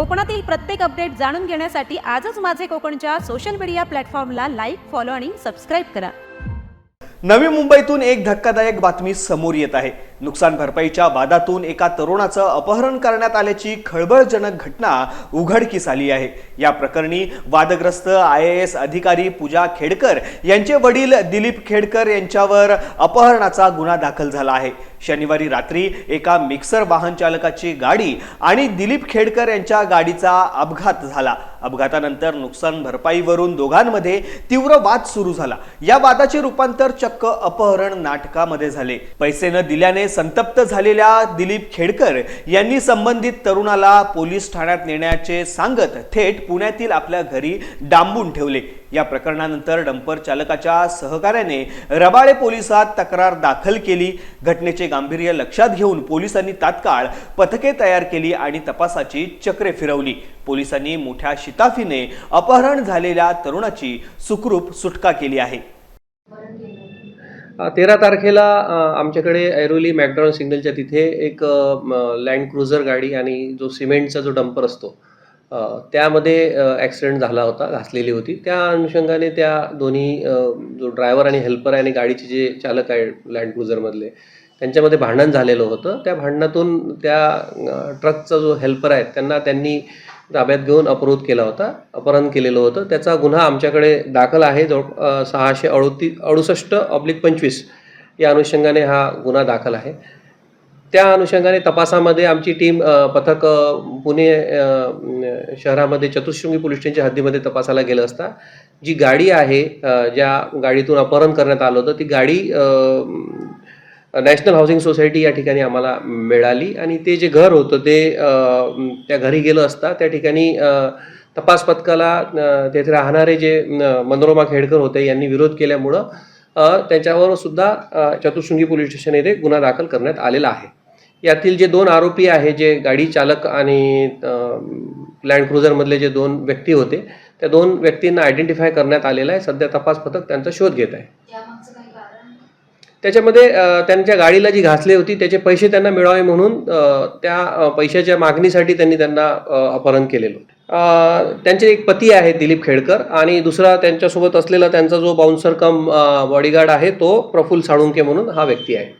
कोकणातील प्रत्येक अपडेट जाणून घेण्यासाठी आजच माझे कोकणच्या सोशल मीडिया प्लॅटफॉर्मला लाईक फॉलो आणि सबस्क्राईब करा. नवी मुंबईतून एक धक्कादायक बातमी समोर येत आहे. नुकसान भरपाईच्या वादातून एका तरुणाचं अपहरण करण्यात आल्याची खळबळजनक घटना उघडकीस आली आहे. या प्रकरणी वादग्रस्त आय ए एस अधिकारी पूजा खेडकर यांचे वडील दिलीप खेडकर यांच्यावर अपहरणाचा गुन्हा दाखल झाला आहे. शनिवारी रात्री एका मिक्सर वाहन चालकाची गाडी आणि दिलीप खेडकर यांच्या गाडीचा अपघात झाला. अपघातानंतर नुकसान भरपाईवरून दोघांमध्ये तीव्र वाद सुरू झाला. या वादाचे रूपांतर चक्क अपहरण नाटकामध्ये झाले. पैसे न दिल्याने संतप्त झालेल्या दिलीप खेडकर यांनी संबंधित तरुणाला पोलीस ठाण्यात नेण्याचे सांगत थेट पुण्यातील आपल्या घरी डांबून ठेवले. या प्रकरणानंतर डंपर चालकाच्या सहकार्याने रबाळे पोलिसात तक्रार दाखल केली. घटनेचे गांभीर्य लक्षात घेऊन पोलिसांनी तात्काळ पथके तयार केली आणि तपासाची चक्रे फिरवली. पोलिसांनी मोठ्या शिताफीने अपहरण झालेल्या तरुणाची सुखरूप सुटका केली आहे. तेरा तारखेला आमच्याकडे ऐरोली मॅकडॉनल्ड सिग्नलच्या तिथे एक लँड क्रुझर गाडी आणि जो सिमेंटचा जो डंपर असतो त्यामध्ये ॲक्सिडेंट झाला होता घासलेली होती. त्या अनुषंगाने त्या दोन्ही जो ड्रायव्हर आणि हेल्पर आहे आणि गाडीचे जे चालक आहे लँड क्रुझरमधले त्यांच्यामध्ये भांडण झालेलं होतं. त्या भांडणातून त्या ट्रकचा जो हेल्पर आहे त्यांना त्यांनी ताब्यात घेऊन अपहृत केला होता अपहरण केलेलं होतं. त्याचा गुन्हा आमच्याकडे दाखल आहे. जवळ सहाशे अडोती अडुसष्ट ऑब्लिक पंचवीस या अनुषंगाने हा गुन्हा दाखल आहे. त्या अनुषंगाने तपासामध्ये आमची टीम पथक पुणे शहरामध्ये चतुश्रृंगी पोलीस स्टेशनच्या हद्दीमध्ये तपासाला गेलं असता. जी गाडी आहे ज्या गाडीतून अपहरण करण्यात आलं होतं ती गाडी नॅशनल हाऊसिंग सोसायटी या ठिकाणी आम्हाला मिळाली आणि ते जे घर होतं ते त्या घरी गेलं असता त्या ठिकाणी तपास पथकाला तेथे राहणारे जे मनोरमा खेडकर होते यांनी विरोध केल्यामुळं त्याच्यावर सुद्धा चतुर्शृंगी पोलीस स्टेशन येथे गुन्हा दाखल करण्यात आलेला आहे. यातील जे दोन आरोपी आहे जे गाडी चालक आणि लँड क्रुझरमधले जे दोन व्यक्ती होते त्या दोन व्यक्तींना आयडेंटिफाय करण्यात आलेलं आहे. सध्या तपास पथक त्यांचा शोध घेत आहे. त्याच्यामध्ये त्यांच्या गाडीला जी घासली होती त्याचे पैसे त्यांना मिळावे म्हणून त्या पैशाच्या मागणीसाठी त्यांनी त्यांना अपहरण केलेलं होतं. त्यांचे एक पती आहे दिलीप खेडकर आणि दुसरा त्यांच्यासोबत असलेला त्यांचा जो बाउन्सर कम बॉडीगार्ड आहे तो प्रफुल्ल साळुंके म्हणून हा व्यक्ती आहे.